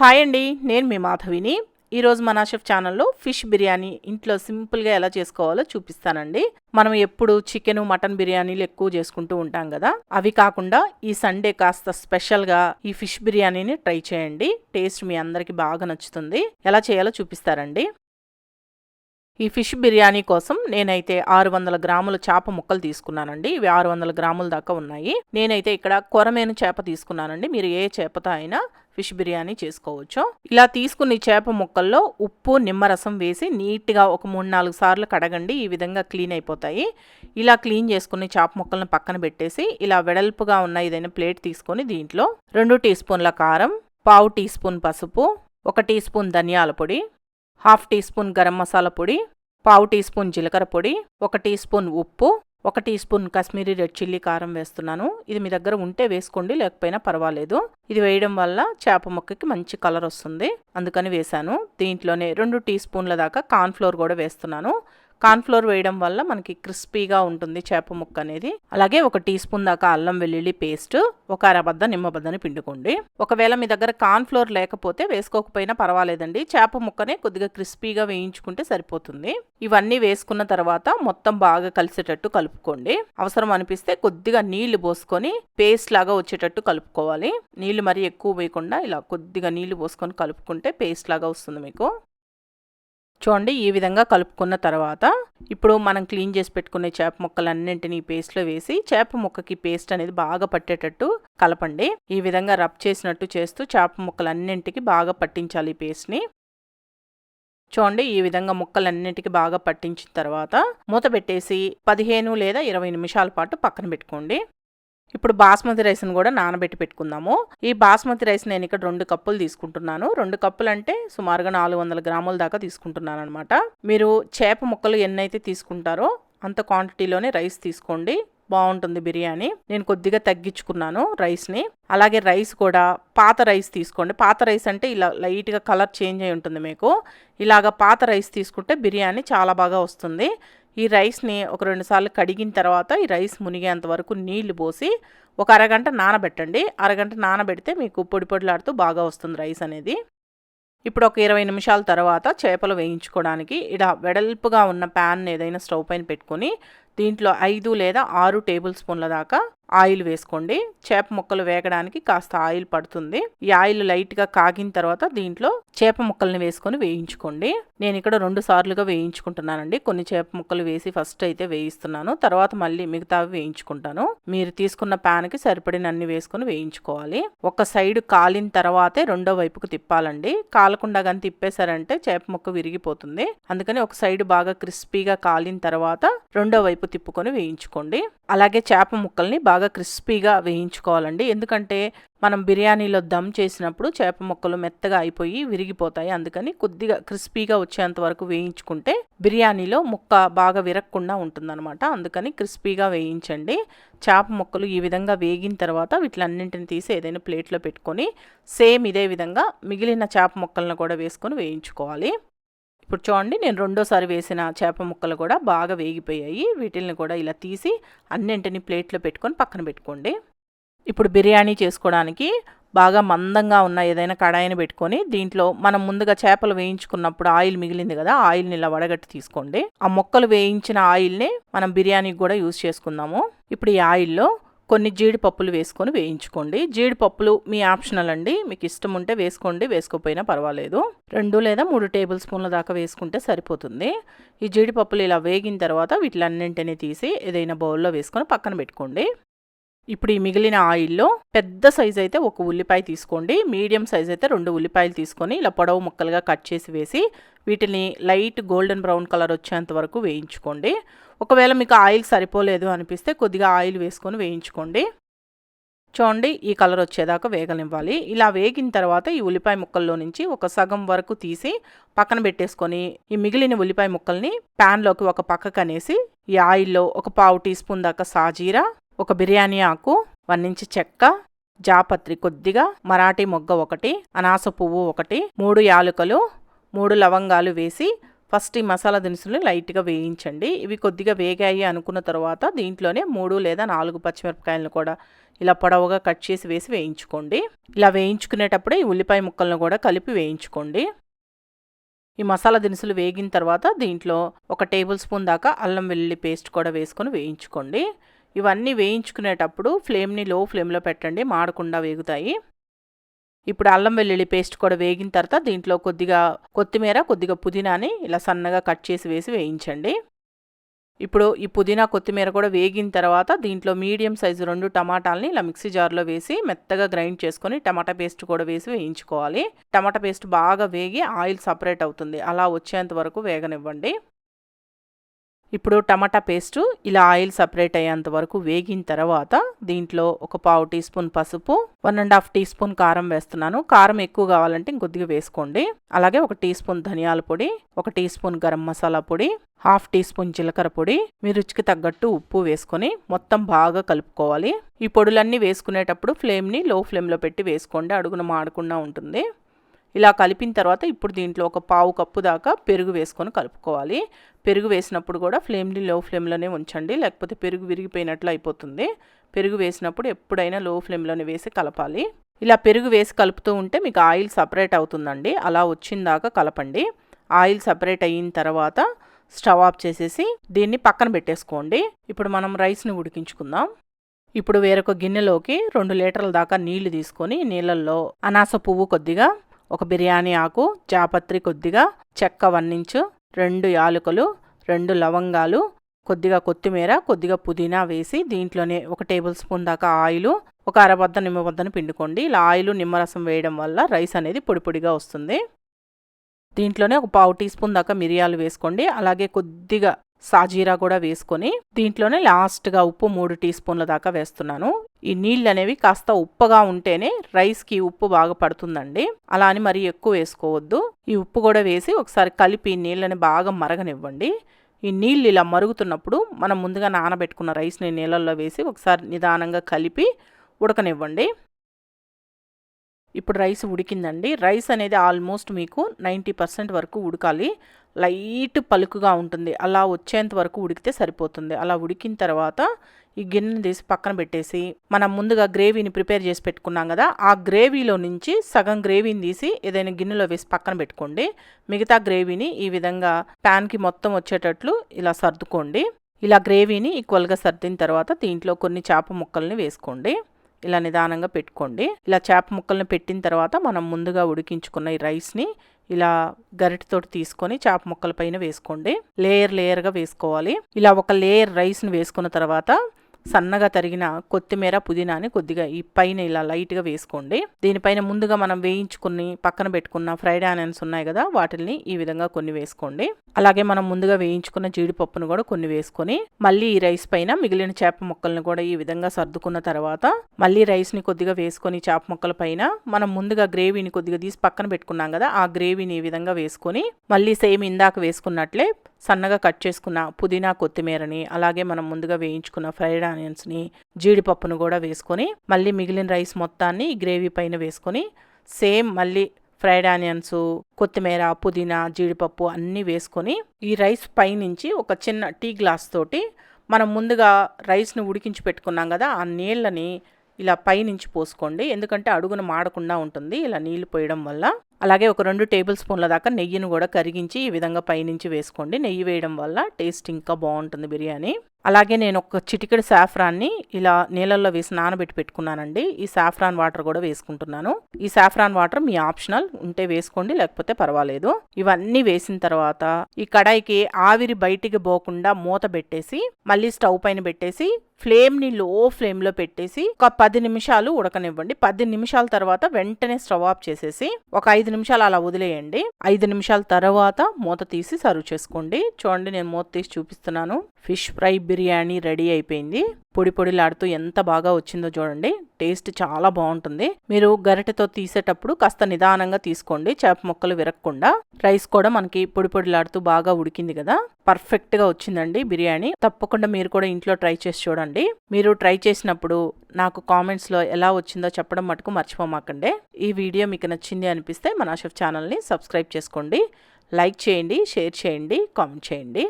Hi అండి నేను మీ మాధవిని. ఈరోజు మన షెఫ్ ఛానల్లో ఫిష్ బిర్యానీ ఇంట్లో సింపుల్గా ఎలా చేసుకోవాలో చూపిస్తానండి. మనం ఎప్పుడు చికెన్ మటన్ బిర్యానీలు ఎక్కువ చేసుకుంటూ ఉంటాం కదా అవి కాకుండా ఈ సండే కాస్త స్పెషల్గా ఈ ఫిష్ బిర్యానీని ట్రై చేయండి. టేస్ట్ మీ అందరికి బాగా నచ్చుతుంది. ఎలా చేయాలో చూపిస్తారండి. ఈ ఫిష్ బిర్యానీ కోసం నేనైతే ఆరు వందల గ్రాముల చేప ముక్కలు తీసుకున్నానండి. ఇవి ఆరు వందల గ్రాముల దాకా ఉన్నాయి. నేనైతే ఇక్కడ కొరమేను చేప తీసుకున్నానండి. మీరు ఏ చేపతో అయినా ఫిష్ బిర్యానీ చేసుకోవచ్చు. ఇలా తీసుకున్న చేప ముక్కల్లో ఉప్పు నిమ్మరసం వేసి నీట్గా ఒక మూడు నాలుగు సార్లు కడగండి. ఈ విధంగా క్లీన్ అయిపోతాయి. ఇలా క్లీన్ చేసుకుని చేప ముక్కలను పక్కన పెట్టేసి ఇలా వెడల్పుగా ఉన్న ఏదైనా ప్లేట్ తీసుకొని దీంట్లో రెండు టీ స్పూన్ల కారం పావు టీ స్పూన్ పసుపు ఒక టీ స్పూన్ ధనియాల పొడి half teaspoon garam masala పొడి పావు టీ స్పూన్ జీలకర్ర పొడి ఒక టీ స్పూన్ ఉప్పు ఒక teaspoon Kashmiri red chilli కారం వేస్తున్నాను. ఇది మీ దగ్గర ఉంటే వేసుకోండి లేకపోయినా పర్వాలేదు. ఇది వేయడం వల్ల చేప ముక్కకి మంచి కలర్ వస్తుంది. అందుకని వేశాను. దీంట్లోనే రెండు టీ స్పూన్ల దాకా కార్న్ఫ్లోర్ కూడా వేస్తున్నాను. కార్న్ఫ్లోర్ వేయడం వల్ల మనకి క్రిస్పీగా ఉంటుంది చేప ముక్క అనేది. అలాగే ఒక టీ స్పూన్ దాకా అల్లం వెల్లుల్లి పేస్ట్ ఒక అరబద్ద నిమ్మబద్దని పిండుకోండి. ఒకవేళ మీ దగ్గర కార్న్ఫ్లోర్ లేకపోతే వేసుకోకపోయినా పర్వాలేదండి. చేప ముక్కనే కొద్దిగా క్రిస్పీగా వేయించుకుంటే సరిపోతుంది. ఇవన్నీ వేసుకున్న తర్వాత మొత్తం బాగా కలిసేటట్టు కలుపుకోండి. అవసరం అనిపిస్తే కొద్దిగా నీళ్ళు పోసుకొని పేస్ట్ లాగా వచ్చేటట్టు కలుపుకోవాలి. నీళ్ళు మరీ ఎక్కువ వేయకుండా ఇలా కొద్దిగా నీళ్ళు పోసుకొని కలుపుకుంటే పేస్ట్ లాగా వస్తుంది మీకు. చూడండి ఈ విధంగా కలుపుకున్న తర్వాత ఇప్పుడు మనం క్లీన్ చేసి పెట్టుకునే చేప ముక్కలన్నింటినీ పేస్ట్లో వేసి చేప ముక్కకి పేస్ట్ అనేది బాగా పట్టేటట్టు కలపండి. ఈ విధంగా రబ్ చేసినట్టు చేస్తూ చేప ముక్కలన్నింటికి బాగా పట్టించాలి ఈ పేస్ట్ని. చూడండి ఈ విధంగా ముక్కలన్నింటికి బాగా పట్టించిన తర్వాత మూత పెట్టేసి పదిహేను లేదా ఇరవై నిమిషాల పాటు పక్కన పెట్టుకోండి. ఇప్పుడు బాస్మతి రైస్ని కూడా నానబెట్టి పెట్టుకుందాము. ఈ బాస్మతి రైస్ నేను ఇక్కడ రెండు కప్పులు తీసుకుంటున్నాను. రెండు కప్పులు అంటే సుమారుగా నాలుగు వందల గ్రాముల దాకా తీసుకుంటున్నాను అనమాట మీరు చేప ముక్కలు ఎన్నైతే తీసుకుంటారో అంత క్వాంటిటీలోనే రైస్ తీసుకోండి. బాగుంటుంది బిర్యానీ. నేను కొద్దిగా తగ్గించుకున్నాను రైస్ని. అలాగే రైస్ కూడా పాత రైస్ తీసుకోండి. పాత రైస్ అంటే ఇలా లైట్గా కలర్ చేంజ్ అయి ఉంటుంది మీకు. ఇలాగ పాత రైస్ తీసుకుంటే బిర్యానీ చాలా బాగా వస్తుంది. ఈ రైస్ని ఒక రెండు సార్లు కడిగిన తర్వాత ఈ రైస్ మునిగేంత వరకు నీళ్ళు పోసి ఒక అరగంట నానబెట్టండి. అరగంట నానబెడితే మీకు పొడి పొడిలాడుతూ బాగా వస్తుంది రైస్ అనేది. ఇప్పుడు ఒక ఇరవై నిమిషాల తర్వాత చేపలు వేయించుకోవడానికి ఇలా వెడల్పుగా ఉన్న ప్యాన్ ఏదైనా స్టవ్ పైన పెట్టుకొని దీంట్లో ఐదు లేదా ఆరు టేబుల్ స్పూన్ల దాకా ఆయిల్ వేసుకోండి. చేప ముక్కలు వేగడానికి కాస్త ఆయిల్ పడుతుంది. ఈ ఆయిల్ లైట్గా కాగిన తర్వాత దీంట్లో చేప ముక్కల్ని వేసుకొని వేయించుకోండి. నేను ఇక్కడ రెండు సార్లుగా వేయించుకుంటున్నానండి. కొన్ని చేప ముక్కలు వేసి ఫస్ట్ అయితే వేయిస్తున్నాను. తర్వాత మళ్ళీ మిగతావి వేయించుకుంటాను. మీరు తీసుకున్న ప్యాన్కి సరిపడినన్ని వేసుకొని వేయించుకోవాలి. ఒక సైడ్ కాలిన తర్వాతే రెండో వైపుకు తిప్పాలండి. కాలకుండా కానీ తిప్పేశారంటే చేప ముక్క విరిగిపోతుంది. అందుకని ఒక సైడ్ బాగా క్రిస్పీగా కాలిన తర్వాత రెండో వైపు తిప్పుకొని వేయించుకోండి. అలాగే చేప ముక్కల్ని బాగా బాగా క్రిస్పీగా వేయించుకోవాలండి. ఎందుకంటే మనం బిర్యానీలో దమ్ చేసినప్పుడు చేప ముక్కలు మెత్తగా అయిపోయి విరిగిపోతాయి. అందుకని కొద్దిగా క్రిస్పీగా వచ్చేంత వరకు వేయించుకుంటే బిర్యానీలో ముక్క బాగా విరగకుండా ఉంటుందన్నమాట. అందుకని క్రిస్పీగా వేయించండి. చేప ముక్కలు ఈ విధంగా వేగిన తర్వాత వీటిలన్నింటిని తీసి ఏదైనా ప్లేట్లో పెట్టుకొని సేమ్ ఇదే విధంగా మిగిలిన చేప ముక్కలను కూడా వేసుకొని వేయించుకోవాలి. ఇప్పుడు చూడండి నేను రెండోసారి వేసిన చేప ముక్కలు కూడా బాగా వేగిపోయాయి. వీటిల్ని కూడా ఇలా తీసి అన్నింటిని ప్లేట్లో పెట్టుకొని పక్కన పెట్టుకోండి. ఇప్పుడు బిర్యానీ చేసుకోవడానికి బాగా మందంగా ఉన్న ఏదైనా కడాయిని పెట్టుకొని దీంట్లో మనం ముందుగా చేపలు వేయించుకున్నప్పుడు ఆయిల్ మిగిలింది కదా ఆయిల్ని ఇలా వడగట్టి తీసుకోండి. ఆ మొక్కలు వేయించిన ఆయిల్ని మనం బిర్యానీకి కూడా యూజ్ చేసుకుందాము. ఇప్పుడు ఈ ఆయిల్లో కొన్ని జీడిపప్పులు వేసుకొని వేయించుకోండి. జీడిపప్పులు మీ ఆప్షనల్ అండి. మీకు ఇష్టం ఉంటే వేసుకోండి వేసుకోకపోయినా పర్వాలేదు. రెండు లేదా మూడు టేబుల్ స్పూన్ల దాకా వేసుకుంటే సరిపోతుంది. ఈ జీడిపప్పులు ఇలా వేగిన తర్వాత వీటిలన్నింటినీ తీసి ఏదైనా బౌల్లో వేసుకొని పక్కన పెట్టుకోండి. ఇప్పుడు ఈ మిగిలిన ఆయిల్లో పెద్ద సైజ్ అయితే ఒక ఉల్లిపాయ తీసుకోండి. మీడియం సైజ్ అయితే రెండు ఉల్లిపాయలు తీసుకొని ఇలా పొడవు ముక్కలుగా కట్ చేసి వేసి వీటిని లైట్ గోల్డెన్ బ్రౌన్ కలర్ వచ్చేంత వరకు వేయించుకోండి. ఒకవేళ మీకు ఆయిల్ సరిపోలేదు అనిపిస్తే కొద్దిగా ఆయిల్ వేసుకొని వేయించుకోండి. చూడండి ఈ కలర్ వచ్చేదాకా వేగనివ్వాలి. ఇలా వేగిన తర్వాత ఈ ఉల్లిపాయ ముక్కల్లో నుంచి ఒక సగం వరకు తీసి పక్కన పెట్టేసుకొని ఈ మిగిలిన ఉల్లిపాయ ముక్కల్ని ప్యాన్లోకి ఒక పక్కకు అనేసి ఈ ఆయిల్లో ఒక పావు టీ స్పూన్ దాకా సాజీరా ఒక బిర్యానీ ఆకు వన్ ఇంచ్ చెక్క జాపత్రి కొద్దిగా మరాఠీ మొగ్గ ఒకటి అనాస పువ్వు ఒకటి మూడు యాలుకలు మూడు లవంగాలు వేసి ఫస్ట్ ఈ మసాలా దినుసులు లైట్గా వేయించండి. ఇవి కొద్దిగా వేగాయి అనుకున్న తర్వాత దీంట్లోనే మూడు లేదా నాలుగు పచ్చిమిరపకాయలను కూడా ఇలా పొడవుగా కట్ చేసి వేసి వేయించుకోండి. ఇలా వేయించుకునేటప్పుడే ఈ ఉల్లిపాయ ముక్కలను కూడా కలిపి వేయించుకోండి. ఈ మసాలా దినుసులు వేగిన తర్వాత దీంట్లో ఒక టేబుల్ స్పూన్ దాకా అల్లం వెల్లుల్లి పేస్ట్ కూడా వేసుకొని వేయించుకోండి. ఇవన్నీ వేయించుకునేటప్పుడు ఫ్లేమ్ని లో ఫ్లేమ్లో పెట్టండి మాడకుండా వేగుతాయి. ఇప్పుడు అల్లం వెల్లుల్లి పేస్ట్ కూడా వేగిన తర్వాత దీంట్లో కొద్దిగా కొత్తిమీర కొద్దిగా పుదీనాని ఇలా సన్నగా కట్ చేసి వేసి వేయించండి. ఇప్పుడు ఈ పుదీనా కొత్తిమీర కూడా వేగిన తర్వాత దీంట్లో మీడియం సైజు రెండు టమాటాలని ఇలా మిక్సీ జార్లో వేసి మెత్తగా గ్రైండ్ చేసుకొని టమాటా పేస్ట్ కూడా వేసి వేయించుకోవాలి. టమాటా పేస్ట్ బాగా వేగి ఆయిల్ సపరేట్ అవుతుంది. అలా వచ్చేంత వరకు వేగనివ్వండి. ఇప్పుడు టమాటా పేస్టు ఇలా ఆయిల్ సపరేట్ అయ్యేంత వరకు వేగిన తర్వాత దీంట్లో ఒక పావు టీ స్పూన్ పసుపు one and half teaspoon కారం వేస్తున్నాను. కారం ఎక్కువ కావాలంటే ఇంకొద్దిగా వేసుకోండి. అలాగే ఒక టీ స్పూన్ ధనియాల పొడి ఒక టీ స్పూన్ గరం మసాలా పొడి హాఫ్ టీ స్పూన్ జీలకర్ర పొడి మీ రుచికి తగ్గట్టు ఉప్పు వేసుకొని మొత్తం బాగా కలుపుకోవాలి. ఈ పొడులన్నీ వేసుకునేటప్పుడు ఫ్లేమ్ని లో ఫ్లేమ్లో పెట్టి వేసుకోండి. అడుగున మాడకుండా ఉంటుంది. ఇలా కలిపిన తర్వాత ఇప్పుడు దీంట్లో ఒక పావు కప్పు దాకా పెరుగు వేసుకొని కలుపుకోవాలి. పెరుగు వేసినప్పుడు కూడా ఫ్లేమ్ని లో ఫ్లేమ్లోనే ఉంచండి. లేకపోతే పెరుగు విరిగిపోయినట్లు అయిపోతుంది. పెరుగు వేసినప్పుడు ఎప్పుడైనా లో ఫ్లేమ్లోనే వేసి కలపాలి. ఇలా పెరుగు వేసి కలుపుతూ ఉంటే మీకు ఆయిల్ సపరేట్ అవుతుందండి. అలా వచ్చిందాకా కలపండి. ఆయిల్ సపరేట్ అయిన తర్వాత స్టవ్ ఆఫ్ చేసేసి దీన్ని పక్కన పెట్టేసుకోండి. ఇప్పుడు మనం రైస్ని ఉడికించుకుందాం. ఇప్పుడు వేరొక గిన్నెలోకి రెండు లీటర్ల దాకా నీళ్ళు తీసుకొని నీళ్ళల్లో అనాస పువ్వు కొద్దిగా ఒక బిర్యానీ ఆకు జాపత్రి కొద్దిగా చెక్క వన్నించు రెండు యాలకులు రెండు లవంగాలు కొద్దిగా కొత్తిమీర కొద్దిగా పుదీనా వేసి దీంట్లోనే ఒక టేబుల్ స్పూన్ దాకా ఆయిల్ ఒక అరబద్ద నిమ్మబద్దను పిండుకోండి. ఇలా ఆయిల్ నిమ్మరసం వేయడం వల్ల రైస్ అనేది పొడిపొడిగా వస్తుంది. దీంట్లోనే ఒక పావు టీ స్పూన్ దాకా మిరియాలు వేసుకోండి. అలాగే కొద్దిగా సాజీరా కూడా వేసుకొని దీంట్లోనే లాస్ట్గా ఉప్పు మూడు టీ స్పూన్ల దాకా వేస్తున్నాను. ఈ నీళ్ళు అనేవి కాస్త ఉప్పగా ఉంటేనే రైస్కి ఉప్పు బాగా పడుతుందండి. అలా అని మరీ ఎక్కువ వేసుకోవద్దు. ఈ ఉప్పు కూడా వేసి ఒకసారి కలిపి నీళ్ళని బాగా మరగనివ్వండి. ఈ నీళ్ళు ఇలా మరుగుతున్నప్పుడు మనం ముందుగా నానబెట్టుకున్న రైస్ని నీళ్ళల్లో వేసి ఒకసారి నిదానంగా కలిపి ఉడకనివ్వండి. ఇప్పుడు రైస్ ఉడికిందండి. రైస్ అనేది ఆల్మోస్ట్ మీకు నైంటీ పర్సెంట్ వరకు ఉడకాలి. లైట్ పలుకుగా ఉంటుంది. అలా వచ్చేంత వరకు ఉడికితే సరిపోతుంది. అలా ఉడికిన తర్వాత ఈ గిన్నెని తీసి పక్కన పెట్టేసి మనం ముందుగా గ్రేవీని ప్రిపేర్ చేసి పెట్టుకున్నాం కదా ఆ గ్రేవీలో నుంచి సగం గ్రేవీని తీసి ఏదైనా గిన్నెలో వేసి పక్కన పెట్టుకోండి. మిగతా గ్రేవీని ఈ విధంగా ప్యాన్కి మొత్తం వచ్చేటట్లు ఇలా సర్దుకోండి. ఇలా గ్రేవీని ఈక్వల్గా సర్దిన తర్వాత దీంట్లో కొన్ని చేప ముక్కల్ని వేసుకోండి. ఇలా నిదానంగా పెట్టుకోండి. ఇలా చేప ముక్కల్ని పెట్టిన తర్వాత మనం ముందుగా ఉడికించుకున్న ఈ రైస్ని ఇలా గరిటతోటి తీసుకొని చేప ముక్కల పైన వేసుకోండి. లేయర్ లేయర్గా వేసుకోవాలి. ఇలా ఒక లేయర్ రైస్ని వేసుకున్న తర్వాత సన్నగా తరిగిన కొత్తిమీర పుదీనాని కొద్దిగా ఈ పైన ఇలా లైట్గా వేసుకోండి. దీనిపైన ముందుగా మనం వేయించుకుని పక్కన పెట్టుకున్న ఫ్రైడ్ ఆనియన్స్ ఉన్నాయి కదా వాటిని ఈ విధంగా కొన్ని వేసుకోండి. అలాగే మనం ముందుగా వేయించుకున్న జీడిపప్పును కూడా కొన్ని వేసుకొని మళ్ళీ ఈ రైస్ పైన మిగిలిన చేప ముక్కలను కూడా ఈ విధంగా సర్దుకున్న తర్వాత మళ్ళీ రైస్ని కొద్దిగా వేసుకొని చేప ముక్కల పైన మనం ముందుగా గ్రేవీని కొద్దిగా తీసి పక్కన పెట్టుకున్నాం కదా ఆ గ్రేవీని ఈ విధంగా వేసుకొని మళ్ళీ సేమ్ ఇందాక వేసుకున్నట్లే సన్నగా కట్ చేసుకున్న పుదీనా కొత్తిమీరని అలాగే మనం ముందుగా వేయించుకున్న ఫ్రైడ్ ఆనియన్స్ని జీడిపప్పును కూడా వేసుకొని మళ్ళీ మిగిలిన రైస్ మొత్తాన్ని గ్రేవీ పైన వేసుకొని సేమ్ మళ్ళీ ఫ్రైడ్ ఆనియన్స్ కొత్తిమీర పుదీనా జీడిపప్పు అన్నీ వేసుకొని ఈ రైస్ పైనుంచి ఒక చిన్న టీ గ్లాస్ తోటి మనం ముందుగా రైస్ని ఉడికించి పెట్టుకున్నాం కదా ఆ నీళ్ళని ఇలా పైనుంచి పోసుకోండి. ఎందుకంటే అడుగున మాడకుండా ఉంటుంది ఇలా నీళ్ళు పోయడం వల్ల. అలాగే ఒక రెండు టేబుల్ స్పూన్ల దాకా నెయ్యిని కూడా కరిగించి ఈ విధంగా పైనుంచి వేసుకోండి. నెయ్యి వేయడం వల్ల టేస్ట్ ఇంకా బాగుంటుంది బిర్యానీ. అలాగే నేను ఒక చిటికెడు సాఫ్రాన్ని ఇలా నీళ్ళల్లో వేసి నానబెట్టి పెట్టుకున్నానండి. ఈ సాఫ్రాన్ వాటర్ కూడా వేసుకుంటున్నాను. ఈ సాఫ్రాన్ వాటర్ మీ ఆప్షనల్ ఉంటే వేసుకోండి లేకపోతే పర్వాలేదు. ఇవన్నీ వేసిన తర్వాత ఈ కడాయికి ఆవిరి బయటికి పోకుండా మూత పెట్టేసి మళ్ళీ స్టవ్ పైన పెట్టేసి ఫ్లేమ్ని లో ఫ్లేమ్లో పెట్టేసి ఒక పది నిమిషాలు ఉడకనివ్వండి. పది నిమిషాల తర్వాత వెంటనే స్టవ్ ఆఫ్ చేసేసి ఒక ఐదు నిమిషాలు అలా వదిలేయండి. ఐదు నిమిషాల తర్వాత మూత తీసి సర్వ్ చేసుకోండి. చూడండి నేను మూత తీసి చూపిస్తున్నాను. ఫిష్ ఫ్రై బిర్యానీ రెడీ అయిపోయింది. పొడి పొడిలాడుతూ ఎంత బాగా వచ్చిందో చూడండి. టేస్ట్ చాలా బాగుంటుంది. మీరు గరిటెతో తీసేటప్పుడు కాస్త నిదానంగా తీసుకోండి. చేప ముక్కలు విరగకుండా. రైస్ కూడా మనకి పొడి పొడిలాడుతూ బాగా ఉడికింది కదా. పర్ఫెక్ట్గా వచ్చిందండి బిర్యానీ. తప్పకుండా మీరు కూడా ఇంట్లో ట్రై చేసి చూడండి. మీరు ట్రై చేసినప్పుడు నాకు కామెంట్స్లో ఎలా వచ్చిందో చెప్పడం మటుకు మర్చిపోమాకండి. ఈ వీడియో మీకు నచ్చింది అనిపిస్తే మన షెఫ్ ఛానల్ని సబ్స్క్రైబ్ చేసుకోండి. లైక్ చేయండి షేర్ చేయండి కామెంట్ చేయండి.